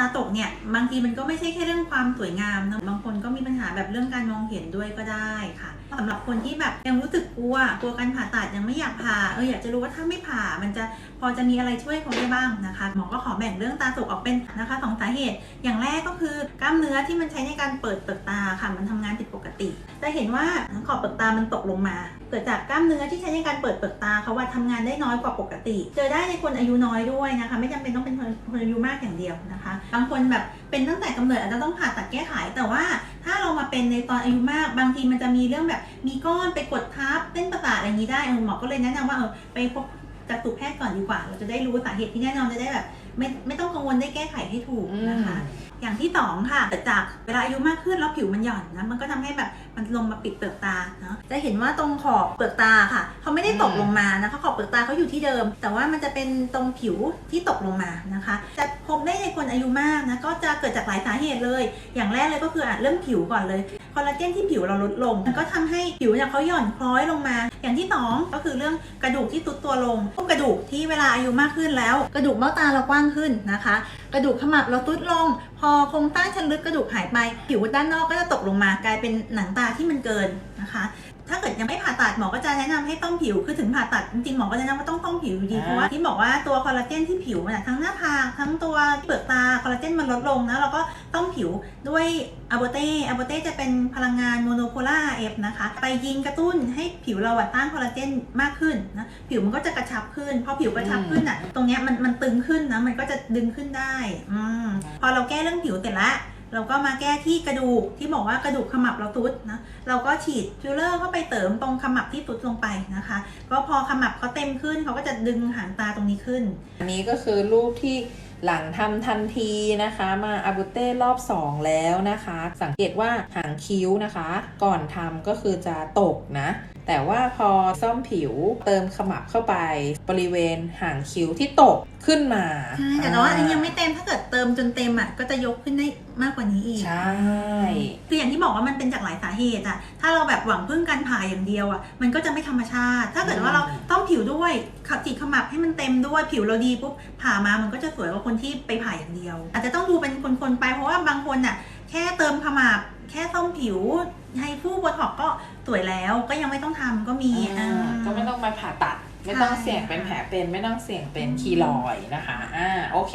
ตาตกเนี่ยบางทีมันก็ไม่ใช่แค่เรื่องความสวยงามนะบางคนก็มีปัญหาแบบเรื่องการมองเห็นด้วยก็ได้ค่ะสำหรับคนที่แบบยังรู้สึกกลัวกลัวการผ่าตัดยังไม่อยากผ่าเอออยากจะรู้ว่าถ้าไม่ผ่ามันจะพอจะมีอะไรช่วยเขาได้บ้างนะคะหมอก็ขอแบ่งเรื่องตาตกออกเป็นนะคะสองสาเหตุ อย่างแรกก็คือกล้ามเนื้อที่มันใช้ในการเปิดเปลือกตาค่ะ มันทำงานผิดปกติ จะเห็นว่าขอบเปลือกตามันตกลงมา เกิดจากกล้ามเนื้อที่ใช้ในการเปิดเปลือกตาเขาว่าทำงานได้น้อยกว่าปกติ เจอได้ในคนอายุน้อยด้วยนะคะ ไม่จำเป็นต้องเป็นคนอายุมากอย่างเดียวนะคะ บางคนแบบเป็นตั้งแต่กำเนิดอาจจะต้องผ่าตัดแก้ไข แต่ว่าถ้าเรามาเป็นในตอนอายุมาก บางทีมันจะมีเรื่องแบบมีก้อนไปกดทับเส้นประสาทอะไรนี้ได้หมอก็เลยแนะนำว่าเออไปพบจักษุแพทย์ก่อนดีกว่า เราจะได้รู้สาเหตุที่แน่นอนจะได้แบบ ไม่ไม่ต้องกังวลได้แก้ไขให้ถูกนะคะ อย่างที่สองค่ะเกิดจากเวลาอายุมากขึ้นแล้วผิวมันหย่อนนะมันก็ทำให้แบบมันลงมาปิดเปลือกตาเนาะจะเห็นว่าตรงขอบเปลือกตาค่ะเขาไม่ได้ตกลงมานะคะขอบเปลือกตาเขาอยู่ที่เดิม แต่ว่ามันจะเป็นตรงผิวที่ตกลงมานะคะ จะพบได้ในคนอายุมากนะก็จะเกิดจากหลายสาเหตุเลย อย่างแรกเลยก็คืออะเรื่องผิวก่อนเลยคอลลาเจนที่ผิวเราลดลง มันก็ทำให้ผิวเนี่ยเขาหย่อนคล้อยลงมา อย่างที่สองก็คือเรื่องกระดูกที่ตุดตัวลงพวกกระดูกที่เวลาอายุมากขึ้นแล้ว กระดูกเบ้าตาเรากว้างขึ้นนะคะ กระดูกขมับเราตุดลง พอโครงใต้ชั้นลึกกระดูกหายไปผิวด้านนอกก็จะตกลงมากลายเป็นหนังตาที่มันเกินนะคะ ถ้าเกิดยังไม่ผ่าตัดหมอก็จะแนะนำให้ต้มผิวคือถึงผ่าตัดจริงๆหมอก็แนะนำว่าต้องต้มผิวอยู่ดีอ่าเพราะว่าที่บอกว่าตัวคอลลาเจนที่ผิวมันอะทั้งหน้าผากทั้งตัวเปลือกตาคอลลาเจนมันลดลงนะเราก็ต้มผิวด้วยอะโบเต้อะโบเต้จะเป็นพลังงานโมโนโพล่าเอฟนะคะ ไปยิงกระตุ้นให้ผิวเราอะต้านคอลลาเจนมากขึ้นนะผิวมันก็จะกระชับขึ้นพอผิวกระชับขึ้นอะตรงเนี้ยมันมันตึงขึ้นนะมันก็จะดึงขึ้นได้อืมพอเราแก้เรื่องผิวเสร็จแล้ว เราก็มาแก้ที่กระดูกที่บอกว่ากระดูกขมับเราตุดนะเราก็ฉีดฟิลเลอร์เข้าไปเติมตรงขมับที่ตุดลงไปนะคะ ก็พอขมับเขาเต็มขึ้นเขาก็จะดึงหางตาตรงนี้ขึ้น อันนี้ก็คือรูปที่ หลังทำทันทีนะคะมาอาบุเต้รอบ 2 แล้วนะคะ สังเกตว่าหางคิ้วนะคะ ก่อนทำก็คือจะตกนะ แต่ว่าพอซ่อมผิวเติมขมับเข้าไป บริเวณหางคิ้วที่ตกขึ้นมาใช่แต่ว่าอันนี้ยังไม่เต็มถ้าเกิดเติมจนเต็มอะก็จะยกขึ้นได้มากกว่านี้อีก ใช่คืออย่างที่บอกว่ามันเป็นจากหลายสาเหตุอะถ้าเราแบบหวังพึ่งการผ่าอย่างเดียวอะมันก็จะไม่ธรรมชาติ ถ้าเกิดว่าเราต้อง ผิวด้วยขับจีขมับให้มันเต็มด้วยผิวเราดีปุ๊บผ่ามามันก็จะสวยกว่าคนที่ไปผ่าอย่างเดียว อาจจะต้องดูเป็นคนๆไปเพราะว่าบางคนอะแค่เติมขมับแค่ซ่อมผิวให้ฟูโบท็อกซ์ก็สวยแล้วก็ยังไม่ต้องทำก็มีอ่าอ่าก็ไม่ต้องมาผ่าตัด ไม่ต้องใช่เสี่ยงเป็นแผลเป็นไม่ต้องเสี่ยงเป็นคีลอยด์นะคะอ่าโอเค